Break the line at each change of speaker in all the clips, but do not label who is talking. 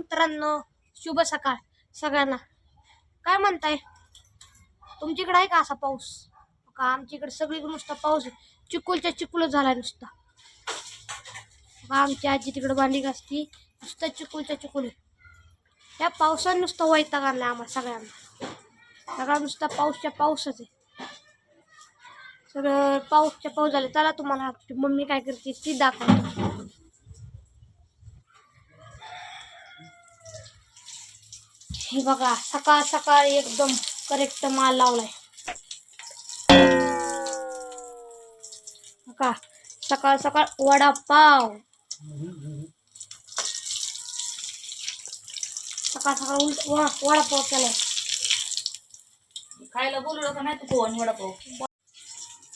मित्रांनो शुभ सकाळ सगळ्यांना. काय म्हणताय? तुमच्याकडे आहे का असा पाऊस? का आमच्याकडे सगळीकडे नुसता पाऊस आहे? चिकुलच्या चिकुल झाला नुसता. आमची आजी तिकडे बांधली असती नुसतं चिकुलच्या चिकुल आहे. पावसानं पावसाने नुसतं वैताग आणला आम्हाला सगळ्यांना. सगळा नुसता पाऊसच्या पाऊसच आहे. सगळं पाऊसच्या पाऊस झाले चला तुम्हाला मम्मी काय करते ती दाखवते. हे बघा सकाळ सकाळ एकदम करेक्ट माल लावलाय. बघा सकाळ सकाळ वडापाव. सकाळ सकाळ उलट वडापाव केलाय.
खायला बोलवलं का नाही तू वडापाव?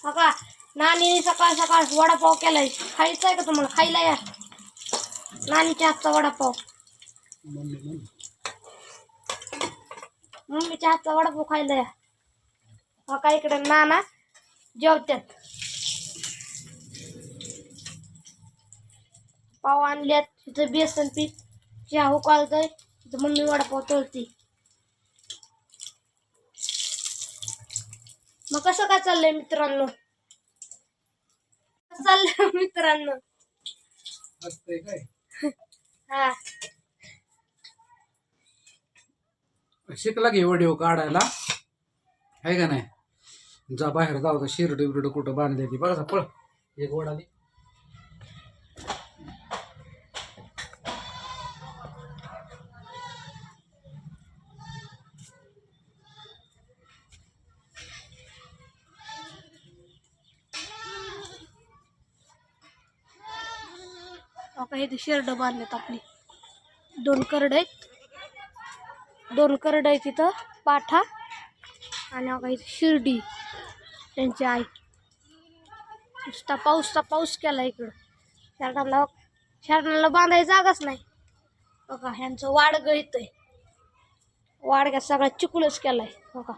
बघा नानीने सकाळ सकाळ वडापाव केलाय. खायचा आहे का तुम्हाला? खायला या. नानीच्या हातचा वडापाव. मम्मीच्या हातचा वडापाव खायला या बघा इकडे नाना जेवत्यात पाव आणल्यात तिथं बेसन पीठ चहा उकाळतोय तिथं मम्मी वडापाव तळती मग कसं काय चाललंय मित्रांनो? चाललंय मित्रांनो?
काय?
हा.
शिकला की व्हिडिओ काढायला. आहे का नाही? जा बाहेर जाऊ तर शिरड बिरड कुठं बांधली ती. बघा पळ. एक ओढाली
आता इथे शेरड बांधलेत आपली. दोन करड आहेत. दोन करड आहे तिथं पाठा आणि आता शिर्डी त्यांची आई. नुसता पाऊसचा पाऊस केला इकडं. शरणाला शरणाला बांधायची जागाच नाही. बघा ह्यांचं वाडगं येतंय वाडग्यात सगळा चिकुलच केलाय बघा.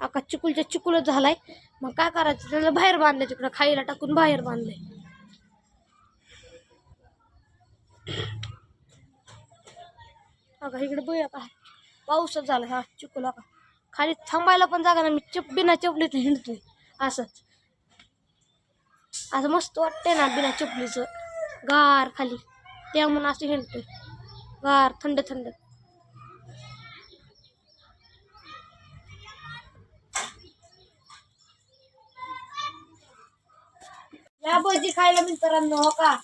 अका चिकुलच्या चिकुलच झालाय. मग काय करायचं? त्याला बाहेर बांधलं तिकडं खाईला टाकून बाहेर बांधलंय. अगं इकडे बघूया का पाऊसच झाला हा चिकूला का खाली थांबायला पण जागा ना मी चप बिना चपलीत हिंडतोय. असंच. असं मस्त वाटतंय ना बिना चपलीचं. गार खाली. त्या म्हणून असं हिंडतोय. गार थंड थंड. या भजी खायला मित्रांनो हो का?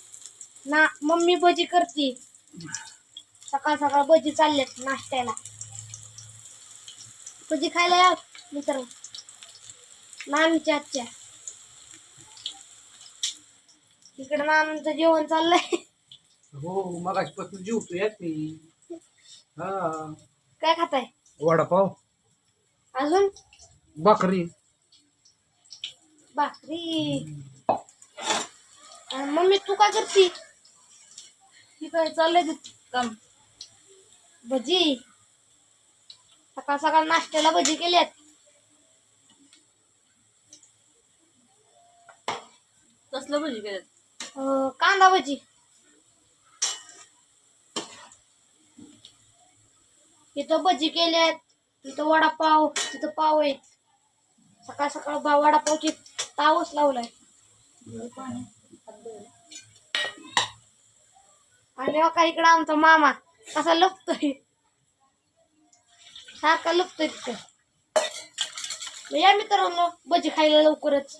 ना मम्मी भजी करते. सकाळ सकाळ भजी चाललेत नाश्त्याला. भजी खायला या मित्र नानीच्या आजच्या इकडे नानांचं जेवण चाललंय.
हो मगाचपासून जीवतो यात मी. हा.
काय खाताय?
वडापाव.
अजून?
भाकरी.
भाकरी. आणि मम्मी तू काय करती? काय चाललंय काम. भजी. सकाळ सकाळ नाश्त्याला भजी केल्यात
कसलं भजी केलं
कांदा भजी. इथं भजी केल्यात तिथं वडापाव तिथं पाव आहेत. सकाळ सकाळ बा वडापावची तावच लावलाय आणि बघा इकडं आमचा मामा. कसा लपतोय सारखा लपतोय तिथं. या मित्रांनो भजी खायला लवकरच.